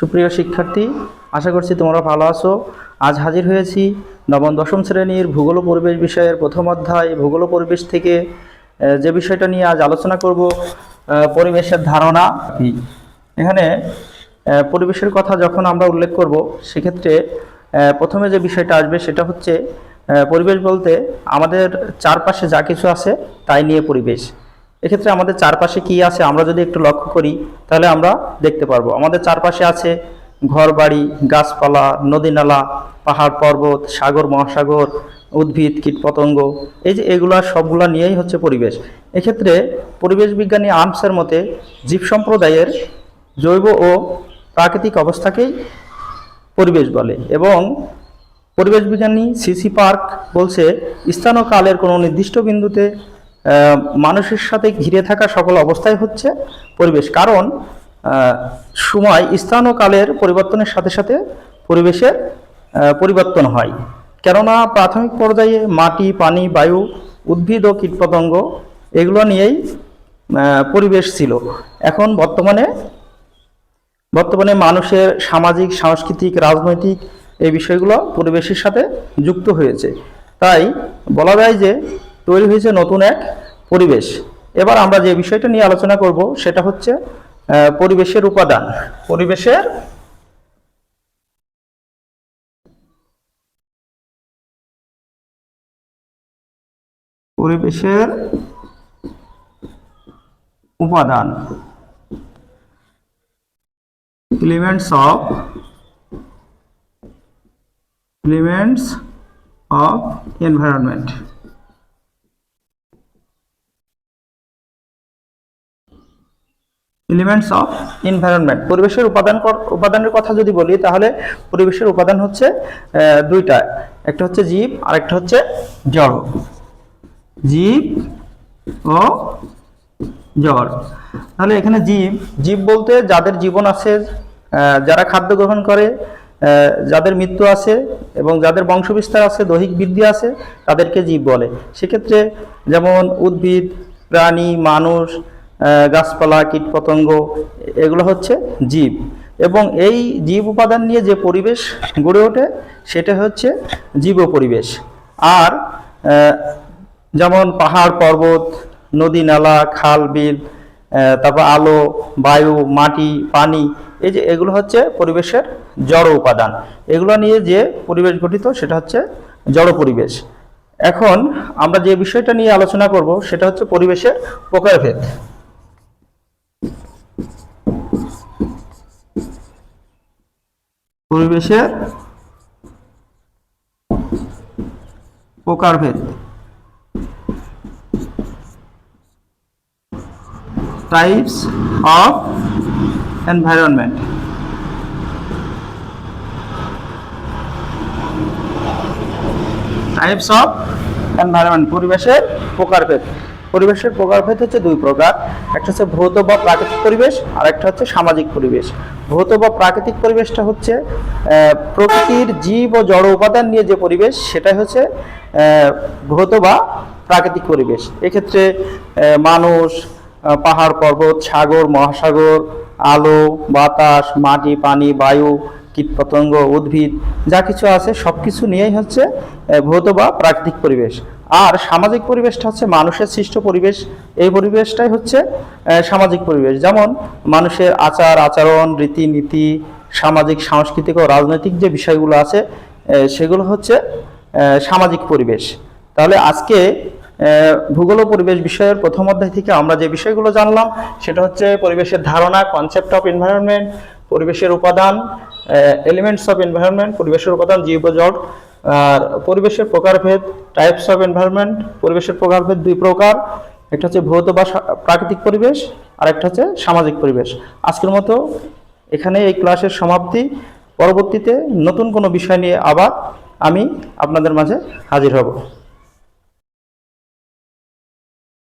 সুপ্রিয় শিক্ষার্থী, আশা করছি তোমরা ভালো আছো। আজ হাজির হয়েছি নবম, দশম শ্রেণির ভূগোল পরিবেশ বিষয়ের প্রথম অধ্যায়। ভূগোল পরিবেশ থেকে যে বিষয়টা নিয়ে আজ আলোচনা করব পরিবেশের ধারণা। এখানে পরিবেশের কথা যখন আমরা উল্লেখ করব, সেক্ষেত্রে প্রথমে যে বিষয়টা আসবে সেটা হচ্ছে পরিবেশ বলতে আমাদের চারপাশে যা কিছু আছে, তাই নিয়ে পরিবেশ। এক্ষেত্রে আমাদের চারপাশে কি আছে আমরা যদি একটু লক্ষ্য করি, তাহলে আমরা দেখতে পারব। আমাদের চারপাশে আছে ঘরবাড়ি, গাছপালা নদী নালা পাহাড় পর্বত, সাগর, মহাসাগর, উদ্ভিদ, কীটপতঙ্গ, এই যে এগুলা সবগুলা নিয়েই হচ্ছে পরিবেশ। এক্ষেত্রে পরিবেশ বিজ্ঞানী আর্মসের মতে জীব সম্প্রদায়ের জৈব ও প্রাকৃতিক অবস্থাকেই পরিবেশ বলে এবং পরিবেশ বিজ্ঞানী সিসি পার্ক বলছে, স্থান ও কালের কোনো নির্দিষ্ট বিন্দুতে মানুষের সাথে ঘিরে থাকা সকল অবস্থাই হচ্ছে পরিবেশ। কারণ সময় স্থান ও কালের পরিবর্তনের সাথে সাথে পরিবেশের পরিবর্তন হয়। কেননা, প্রাথমিক পর্যায়ে মাটি, পানি, বায়ু, উদ্ভিদ ও কীটপতঙ্গ এগুলো নিয়েই পরিবেশ ছিল। এখন বর্তমানে বর্তমানে মানুষের সামাজিক, সাংস্কৃতিক, রাজনৈতিক এই বিষয়গুলো পরিবেশের সাথে যুক্ত হয়েছে। তাই বলা যায় যে তৈরি হয়েছে নতুন এক পরিবেশ। এবার আমরা যে বিষয়টা নিয়ে আলোচনা করব, সেটা হচ্ছে পরিবেশের উপাদান। পরিবেশের পরিবেশের উপাদান। Elements of elements of environment elements of environment পরিবেশের উপাদান উপাদানের কথা যদি বলি, তাহলে পরিবেশের উপাদান হচ্ছে দুইটা। একটা হচ্ছে জীব আর একটা হচ্ছে জড়। জীব ও জ্বর তাহলে এখানে জীব জীব বলতে যাদের জীবন আছে যারা খাদ্য গ্রহণ করে যাদের মৃত্যু আছে এবং যাদের বংশবিস্তার আছে, দৈহিক বৃদ্ধি আছে, তাদেরকে জীব বলে। সেক্ষেত্রে যেমন উদ্ভিদ, প্রাণী, মানুষ গাছপালা, কীটপতঙ্গ, এগুলো হচ্ছে জীব। এবং এই জীব উপাদান নিয়ে যে পরিবেশ গড়ে ওঠে, সেটা হচ্ছে জীব পরিবেশ। আর যেমন পাহাড়, পর্বত, নদী, নালা, খাল, বিল তারপর আলো, বায়ু, মাটি, পানি, এই যে এগুলো হচ্ছে পরিবেশের জড় উপাদান। এগুলো নিয়ে যে পরিবেশ গঠিত, সেটা হচ্ছে জড় পরিবেশ। এখন আমরা যে বিষয়টা নিয়ে আলোচনা করব, সেটা হচ্ছে পরিবেশের প্রকারভেদ। পরিবেশের প্রকারভেদ types of environment types of environment পরিবেশের প্রকারভেদ পরিবেশের প্রকারভেদ হচ্ছে দুই প্রকার। একটা হচ্ছে ভৌত বা প্রাকৃতিক পরিবেশ আর একটা হচ্ছে সামাজিক পরিবেশ। ভৌত বা প্রাকৃতিক পরিবেশটা হচ্ছে প্রকৃতির জীব ও জড় উপাদান নিয়ে যে পরিবেশ, সেটাই হচ্ছে ভৌত বা প্রাকৃতিক পরিবেশ। এক্ষেত্রে মানুষ পাহাড় পর্বত, সাগর, মহাসাগর, আলো, বাতাস, মাটি, পানি, বায়ু, কীটপতঙ্গ, উদ্ভিদ, যা কিছু আছে সব কিছু নিয়েই হচ্ছে ভৌত বা প্রাকৃতিক পরিবেশ। আর সামাজিক পরিবেশটা হচ্ছে মানুষের সৃষ্ট পরিবেশ। এই পরিবেশটাই হচ্ছে সামাজিক পরিবেশ। যেমন মানুষের আচার, আচরণ, রীতিনীতি, সামাজিক, সাংস্কৃতিক ও রাজনৈতিক যে বিষয়গুলো আছে সেগুলো হচ্ছে সামাজিক পরিবেশ। তাহলে আজকে ভূগোল পরিবেশ বিষয়ের প্রথম অধ্যায় থেকে আমরা যে বিষয়গুলো জানলাম, সেটা হচ্ছে পরিবেশের ধারণা কনসেপ্ট অফ এনভায়রনমেন্ট পরিবেশের উপাদান এলিমেন্টস অফ এনভায়রনমেন্ট পরিবেশের উপাদান জীব ও জড় আর পরিবেশের প্রকারভেদ টাইপস অফ এনভায়রনমেন্ট পরিবেশের প্রকারভেদ দুই প্রকার। একটা হচ্ছে ভৌত বা প্রাকৃতিক পরিবেশ আর একটা হচ্ছে সামাজিক পরিবেশ। আজকের মতো এখানে এই ক্লাসের সমাপ্তি। পরবর্তীতে নতুন কোনো বিষয় নিয়ে আবার আমি আপনাদের মাঝে হাজির হব।